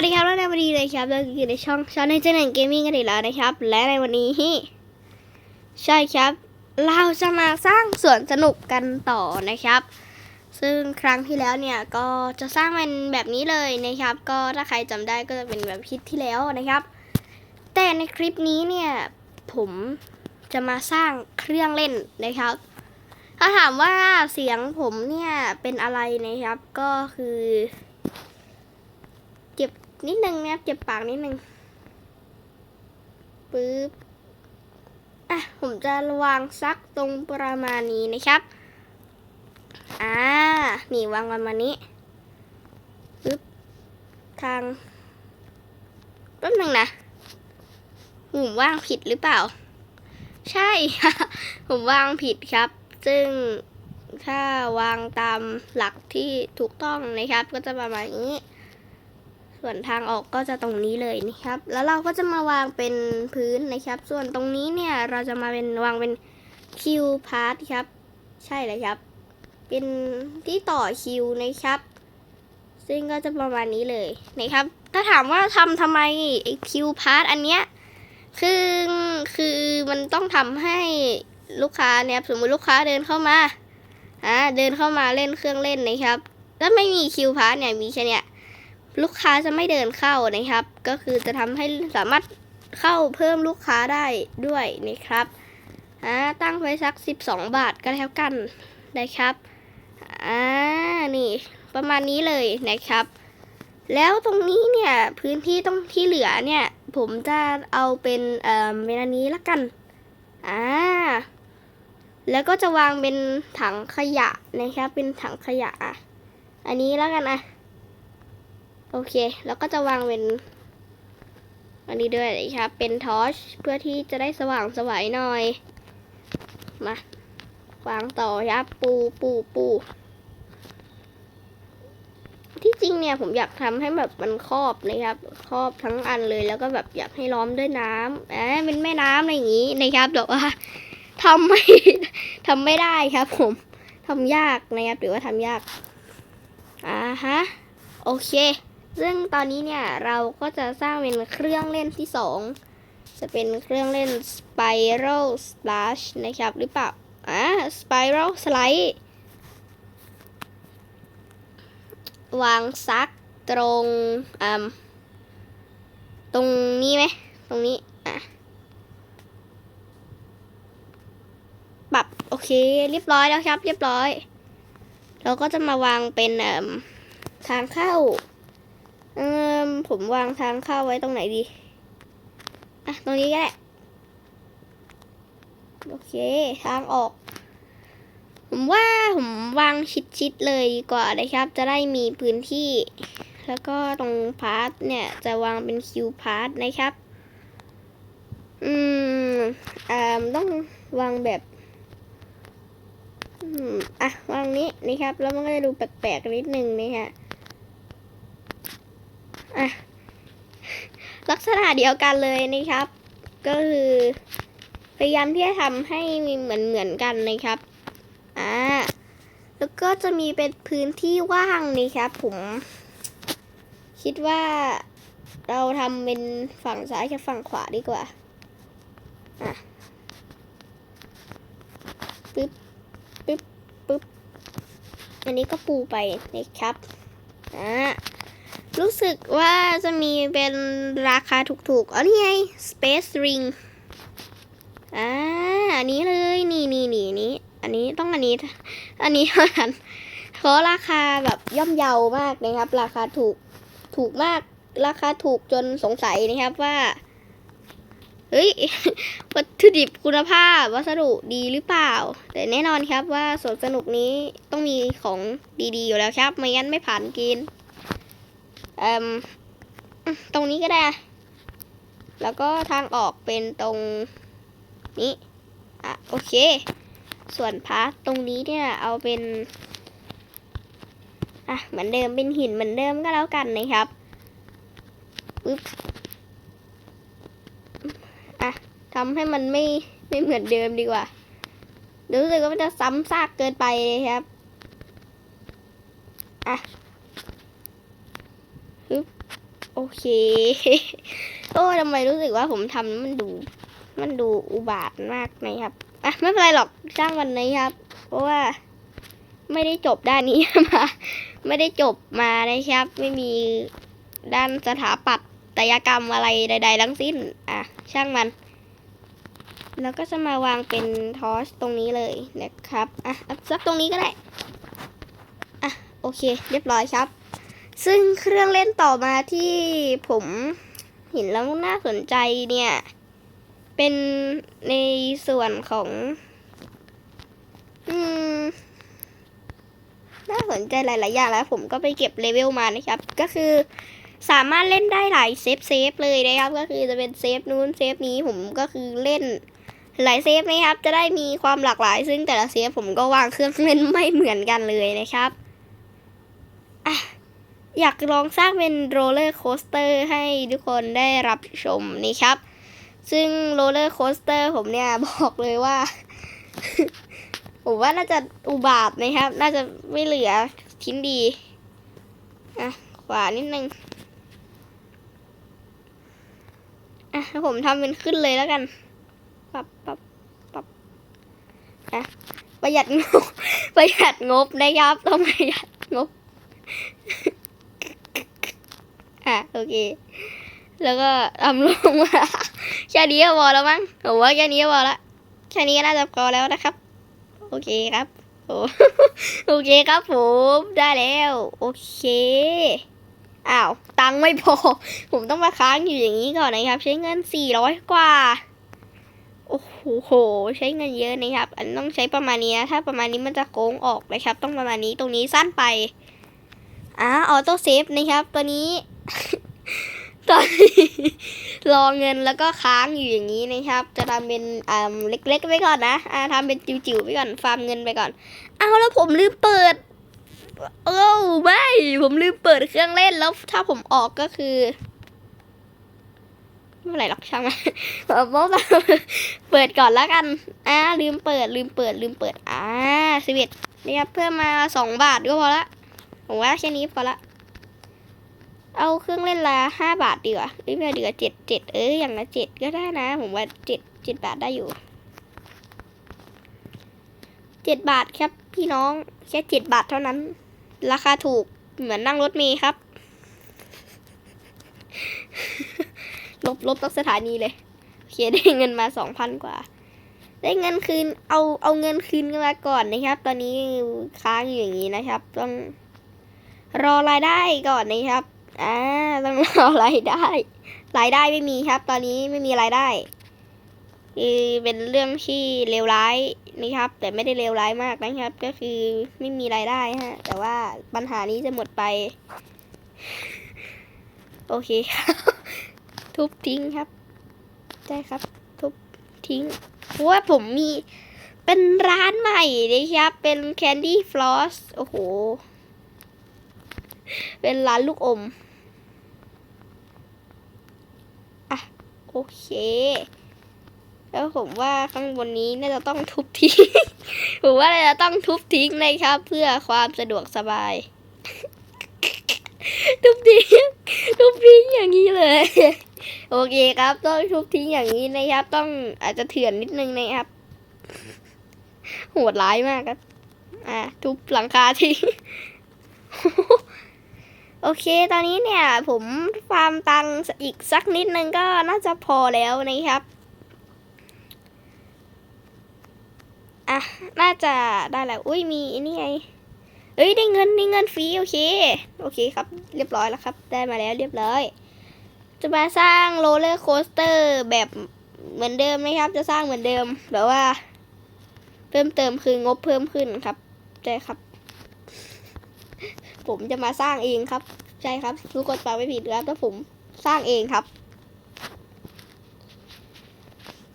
วัสดีครับและในวันนี้เลยครับเราอยู่ในช่องช่องในเจนเนเกมมิ่งกันอีกแล้วนะครับ และในวันนี้ใช่ครับ เราจะมาสร้างสวนสนุกกันต่อนะครับ ซึ่งครั้งที่แล้วเนี่ยก็จะสร้างมันแบบนี้เลยนะครับ ก็ถ้าใครจำได้ก็จะเป็นแบบคลิปที่แล้วนะครับ แต่ในคลิปนี้เนี่ยผมจะมาสร้างเครื่องเล่นนะครับ ถ้าถามว่าเสียงผมเนี่ยเป็นอะไรนะครับก็คือเจ็บ นิดนึงนะครับเจ็บปากนิดนึงปึ๊บอะผมจะวางซักตรงประมาณนี้นะครับอ่านี่วางประมาณนี้ปึ๊บทางแป๊บนึงนะผมวางผิดหรือเปล่า ใช่ ผมวางผิดครับ ซึ่งถ้าวางตามหลักที่ถูกต้องนะครับ ก็จะประมาณนี้ ส่วนทางออกก็จะตรงนี้เลยนะครับ แล้วเราก็จะมาวางเป็นพื้นนะครับ ส่วนตรงนี้เนี่ยเราจะมาเป็นวางเป็นคิวพาร์ทครับ ใช่เลยครับ เป็นที่ต่อคิวนะครับ ซึ่งก็จะประมาณนี้เลยนะครับ ถ้าถามว่าทำทำไมไอ้คิวพาร์ทอันเนี้ยคือคือมันต้องทำให้ลูกค้าเนี่ยสมมติลูกค้าเดินเข้ามาอ่าเดินเข้ามาเล่นเครื่องเล่นนะครับถ้าไม่มีคิวพาร์ทเนี่ยมีแค่เนี้ย ลูกค้าจะไม่เดินเข้านะครับ ก็คือจะทำให้สามารถเข้าเพิ่มลูกค้าได้ด้วยนะครับอ่าตั้งไว้สัก 12 บาทก็แล้วกันนะครับอ่านี่ประมาณนี้เลยนะครับ แล้วตรงนี้เนี่ยพื้นที่ตรงที่เหลือเนี่ย ผมจะเอาเป็นเอ่อเป็นอันนี้ละกันอ่าแล้วก็จะวางเป็นถังขยะนะครับ เป็นถังขยะอันนี้แล้วกันอะ โอเค แล้วก็จะวางเป็นอันนี้ด้วยนะครับเป็นทอชเพื่อที่จะได้สว่างสวัยหน่อย มาวางต่อครับปูปูปูที่จริงเนี่ยผมอยากทำให้แบบมันครอบนะครับครอบทั้งอันเลยแล้วก็แบบอยากให้ล้อมด้วยน้ำอ่าเป็นแม่น้ำอะไรอย่างนี้นะครับแต่ว่าทำไม่ทำไม่ได้ครับ ผมทำยากนะครับหรือว่าทำยากอ่าฮะโอเค ซึ่งตอนนี้เนี่ยเราก็จะสร้างเป็นเครื่องเล่นที่สองจะเป็นเครื่องเล่น Spiral Splash นะครับ หรือเปล่า อ่า Spiral Slide วางซักตรงอ่าตรงนี้ไหม ตรงนี้ อะ ปรับ โอเค เรียบร้อยแล้วครับ เรียบร้อย เราก็จะมาวางเป็นทางเข้า เอ่มผมวางทางเข้าไว้ตรงไหนดี อะ ตรงนี้ก็ได้ โอเค ทางออก ผมว่าผมวางชิดๆเลยดีกว่านะครับ จะได้มีพื้นที่ แล้วก็ตรงพาร์ทเนี่ย จะวางเป็นคิวพาร์ทนะครับ อืมอ่าต้องวางแบบอืมอะวางนี้นะครับ แล้วมันก็จะดูแปลกๆนิดนึงนะฮะ อะลักษณะเดียวกันเลยนะครับ ก็คือพยายามที่จะทำให้มีเหมือนเหมือนกันนะครับอ่าแล้วก็จะมีเป็นพื้นที่ว่างนะครับผม คิดว่าเราทำเป็นฝั่งซ้ายกับฝั่งขวาดีกว่าอะปึ๊บปึ๊บปึ๊บอันนี้ก็ปูไปนะครับอ่า รู้สึกว่าจะมีเป็นราคาถูกๆ อ๋อนี่ไง Space Ring อ่า อันนี้เลย นี่นี่นี่นี่อันนี้ต้องอันนี้ อันนี้เท่านั้นเพราะราคาแบบย่อมเยาวมากนะครับ ราคาถูก ถูกมาก ราคาถูกจนสงสัยนะครับว่า เฮ้ย วัตถุดิบคุณภาพ วัสดุดีหรือเปล่า แต่แน่นอนครับว่าสวนสนุกนี้ต้องมีของดีๆอยู่แล้วครับ ไม่งั้นไม่ผ่านเกิน เอ่มตรงนี้ก็ได้ แล้วก็ทางออกเป็นตรงนี้ อะ โอเค ส่วนพาร์ทตรงนี้เนี่ย เอาเป็น อะ เหมือนเดิมเป็นหินเหมือนเดิมก็แล้วกันนะครับปึ๊บอะทำให้มันไม่ไม่เหมือนเดิมดีกว่ารู้สึกว่ามันจะซ้ำซากเกินไปเลยครับ อะ โอเค โอ้ทำไมรู้สึกว่าผมทำมันดู มันดูอุบาทมากนะครับอะไม่เป็นไรหรอกช่างมันนะครับ เพราะว่าไม่ได้จบด้านนี้มา ไม่ได้จบมานะครับ ไม่มีด้านสถาปัตยกรรมอะไรใด ๆ ทั้งสิ้น อะ ช่างมัน แล้วก็จะมาวางเป็นทอสตรงนี้เลยนะครับ อะสักตรงนี้ก็ได้ อะ โอเค เรียบร้อยครับ ซึ่งเครื่องเล่นต่อมาที่ผมเห็นแล้วน่าสนใจเนี่ย เป็นในส่วนของ อืม น่าสนใจหลาย ๆ อย่างแล้ว ผมก็ไปเก็บเลเวลมานะครับ ก็คือสามารถเล่นได้หลายเซฟเซฟเลยนะครับ ก็คือจะเป็นเซฟนู้นเซฟนี้ผมก็คือเล่นหลายเซฟนะครับ จะได้มีความหลากหลาย ซึ่งแต่ละเซฟผมก็วางเครื่องเล่นไม่เหมือนกันเลยนะครับ อยากลองสร้างเป็นโรลเลอร์โคสเตอร์ให้ทุกคนได้รับชมนี่ครับ ซึ่งโรลเลอร์โคสเตอร์ผมเนี่ยบอกเลยว่า ผมว่าน่าจะอุบาทนะครับ น่าจะไม่เหลือชิ้นดีอะขวานิดนึงอะแล้ผมทำเป็นขึ้นเลยแล้วกันปับปับปับอะประหยัดงบประหยัดงบนะครับต้องประหยัดงบ อะ โอเค แล้วก็ทำลงมาแค่นี้ก็พอแล้วมั้งผมว่าแค่นี้ก็พอละแค่นี้ก็น่าจะพอแล้วนะครับ โอเคครับโอเคครับผมได้แล้ว โอเคอ้าวตังค์ไม่พอ ผมต้องมาค้างอยู่อย่างนี้ก่อนนะครับ ใช้เงินสี่ร้อยกว่า โอ้โห ใช้เงินเยอะนะครับ อันต้องใช้ประมาณนี้นะถ้าประมาณนี้มันจะโค้งออกนะครับ ต้องประมาณนี้ตรงนี้สั้นไปอ่าออโต้เซฟนะครับ ตัวนี้ ตอนนี้รอเงินแล้วก็ค้างอยู่อย่างนี้นะครับ จะทำเป็นอ่าเล็กๆไว้ก่อนนะอ่าทำเป็นจิ๋วๆไว้ก่อนฟาร์มเงินไปก่อนเอาแล้วผมลืมเปิดเอ้ไม่ผมลืมเปิดเครื่องเล่นแล้วถ้าผมออกก็คือไม่เป็นไรหรอกช่างมันผมว่าเปิดก่อนแล้วกันอ่าลืมเปิดลืมเปิดลืมเปิดอ่าสิบเอ็ดนี่ครับเพิ่มมาสองบาทก็พอละผมว่าแค่นี้พอละ เอาเครื่องเล่นละห้าบาทดีกว่าหรือไม่ดีกว่าเจ็ดเจ็ดเอ้ยอย่างละเจ็ดก็ได้นะ ผมว่าเจ็ดเจ็ดบาทได้อยู่เจ็ดบาทครับพี่น้องแค่เจ็ดบาทเท่านั้น ราคาถูกเหมือนนั่งรถเมล์ครับ ลบลบตั้งสถานีเลยโอเคได้เงินมาสองพันกว่า ได้เงินคืนเอาเอาเงินคืนกันมาก่อนนะครับ ตอนนี้ค้างอยู่อย่างนี้นะครับ ต้องรอรายได้ก่อนนะครับ อ่าต้องรอรายได้ รายได้ไม่มีครับ ตอนนี้ไม่มีรายได้คือเป็นเรื่องที่เลวร้ายนะครับ แต่ไม่ได้เลวร้ายมากนะครับ ก็คือไม่มีรายได้ฮะ แต่ว่าปัญหานี้จะหมดไป โอเคครับ ทุบทิ้งครับใช่ครับ ทุบทิ้งเพราะว่าผมมีเป็นร้านใหม่นะครับ เป็น Candy Floss โอ้โห เป็นร้านลูกอม อะ โอ เค แล้วผมว่าข้างบนนี้น่าจะต้องทุบทิ้ง ผมว่าน่าจะต้องทุบทิ้งนะครับ เพื่อความสะดวกสบาย ทุบทิ้ง ทุบทิ้งอย่างนี้เลย โอเคครับ ต้องทุบทิ้งอย่างนี้นะครับ ต้องอาจจะเถื่อนนิดนึงนะครับ โหดร้ายมากครับ อะทุบหลังคาทิ้ง โอเค ตอนนี้เนี่ย ผมฟาร์มตังอีกสักนิดนึงก็น่าจะพอแล้วนะครับ อะ น่าจะได้แล้ว อุ้ยมีนี่ไง เอ้ย ได้เงินได้เงินฟรีโอเค โอเคครับ เรียบร้อยแล้วครับ ได้มาแล้วเรียบร้อย จะมาสร้างโรลเลอร์โคสเตอร์แบบเหมือนเดิมไหมครับ จะสร้างเหมือนเดิมแต่ว่า เพิ่มเติมคืองบเพิ่มขึ้นครับ ใช่ครับ ผมจะมาสร้างเองครับ ใช่ครับทุกคนฟังไม่ผิดครับแต่ผมสร้างเองครับ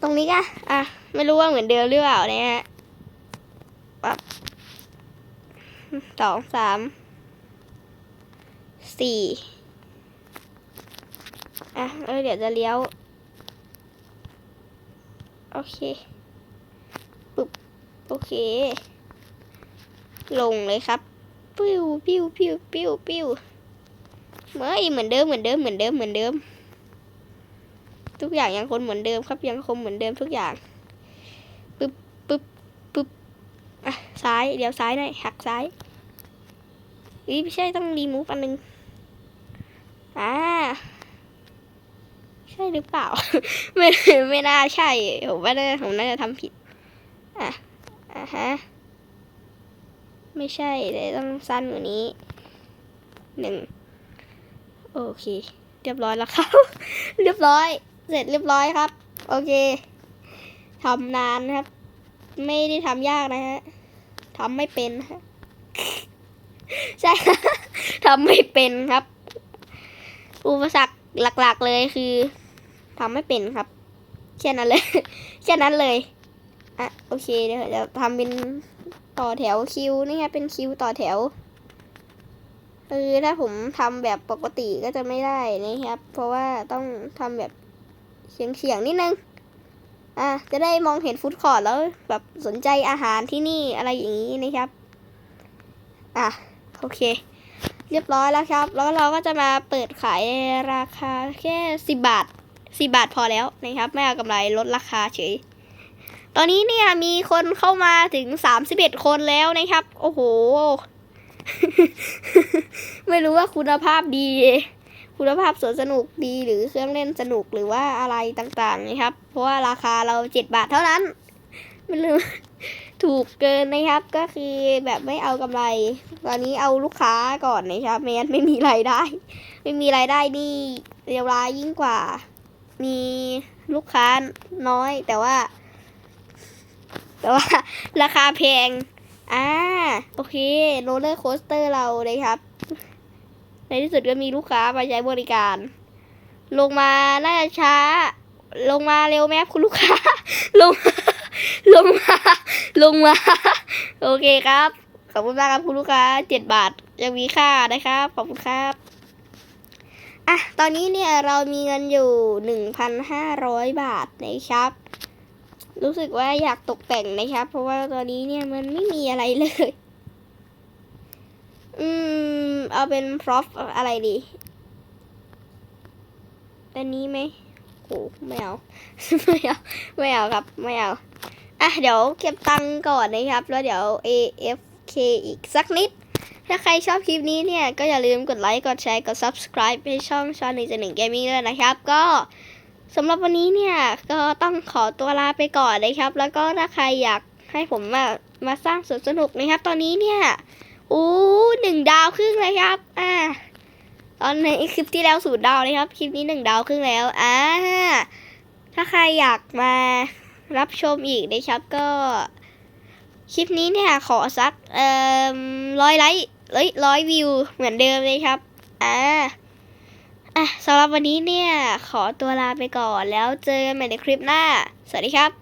ตรงนี้ก็อะ ไม่รู้ว่าเหมือนเดิมหรือเปล่านะฮะปั๊บสองสามสี่อะเออเดี๋ยวจะเลี้ยว โอเคปึ๊บโอเค ลงเลยครับ ปิ้วปิ้วปิ้วปิ้วปิ้วเฮ้ยเหมือนเดิมเหมือนเดิมเหมือนเดิมเหมือนเดิม ทุกอย่างยังคงเหมือนเดิมครับยังคงเหมือนเดิมทุกอย่างปึ๊บปึ๊บปึ๊บอะซ้ายเดี๋ยวซ้ายหน่อยหักซ้ายอีไม่ใช่ต้องรีมูฟอันนึงอ่าใช่หรือเปล่า ไม่ไม่น่าใช่ผมว่าน่าผมน่าจะทำผิดอะอะฮะ ไม่ใช่เลยต้องสั้นกว่านี้หนึ่งโอเค เรียบร้อยแล้วครับ เรียบร้อย เสร็จเรียบร้อยครับ โอเคทำนานครับ ไม่ได้ทำยากนะฮะทำไม่เป็นฮะใช่ทำไม่เป็นครับ อุปสรรคหลักๆเลยคือทำไม่เป็นครับ แค่นั้นเลย แค่นั้นเลย อะ โอเค เดี๋ยวจะทำเป็น ต่อแถวคิวนี่ไงเป็นคิวต่อแถวคือถ้าผมทำแบบปกติก็จะไม่ได้นะครับ เพราะว่าต้องทำแบบเฉียงเฉียงๆนิดนึงอะจะได้มองเห็นฟู้ดคอร์ทแล้วแบบสนใจอาหารที่นี่อะไรอย่างนี้นะครับ อะโอเค เรียบร้อยแล้วครับ แล้วเราก็จะมาเปิดขายราคาแค่สิบบาทสิบาทพอแล้วนะครับ ไม่เอากำไรลดราคาเฉย ตอนนี้เนี่ยมีคนเข้ามาถึงสามสิบเอ็ดคนแล้วนะครับ โอ้โห ไม่รู้ว่าคุณภาพดี คุณภาพสวนสนุกดีหรือเครื่องเล่นสนุกหรือว่าอะไรต่างๆนะครับ เพราะว่าราคาเราเจ็ดบาทเท่านั้นไม่รู้ถูกเกินนะครับก็คือแบบไม่เอากำไร ตอนนี้เอาลูกค้าก่อนนะครับไม่งั้นไม่มีรายได้ ไม่มีรายได้นี่เรียวร้ายยิ่งกว่า มีลูกค้าน้อยแต่ว่า แต่ว่าราคาแพง อ่า โอเค โรลเลอร์โคสเตอร์เราเลยครับ ในที่สุดก็มีลูกค้ามาใช้บริการ ลงมาน่าจะช้า ลงมาเร็วไหมครับคุณลูกค้า ลง ลงมา ลงมา โอเคครับ ขอบคุณมากครับคุณลูกค้าเจ็ดบาทยังมีค่านะครับ ขอบคุณครับอะตอนนี้เนี่ยเรามีเงินอยู่หนึ่งพันห้าร้อยบาทนะครับ รู้สึกว่าอยากตกแต่งนะครับ เพราะว่าตอนนี้เนี่ยมันไม่มีอะไรเลย อืม เอาเป็นพรอพอะไรดีอันนี้ไหมโหไม่เอา ไม่เอา ไม่เอาครับ ไม่เอา อะ เดี๋ยวเก็บตังค์ก่อนนะครับ แล้วเดี๋ยว AFK อีกสักนิด ถ้าใครชอบคลิปนี้เนี่ย ก็อย่าลืมกดไลค์ กดแชร์ กด subscribe ให้ช่องชอนในจะหนึ่งเกมมิ่งด้วยนะครับ ก็ สำหรับวันนี้เนี่ยก็ต้องขอตัวลาไปก่อนนะครับ แล้วก็ถ้าใครอยากให้ผมมามาสร้างสวนสนุกนะครับ ตอนนี้เนี่ยอู้หนึ่งดาวครึ่งเลยครับอ่าตอนในคลิปที่แล้วศูนย์ดาวเลยครับ คลิปนี้หนึ่งดาวครึ่งแล้วอ่าถ้าใครอยากมารับชมอีกนะครับก็ คลิปนี้เนี่ยขอสักเอ่อร้อยไลค์เอ้ยร้อยวิวเหมือนเดิมเลยครับอ่า อะสำหรับวันนี้เนี่ย ขอตัวลาไปก่อนแล้วเจอกันใหม่ในคลิปหน้า สวัสดีครับ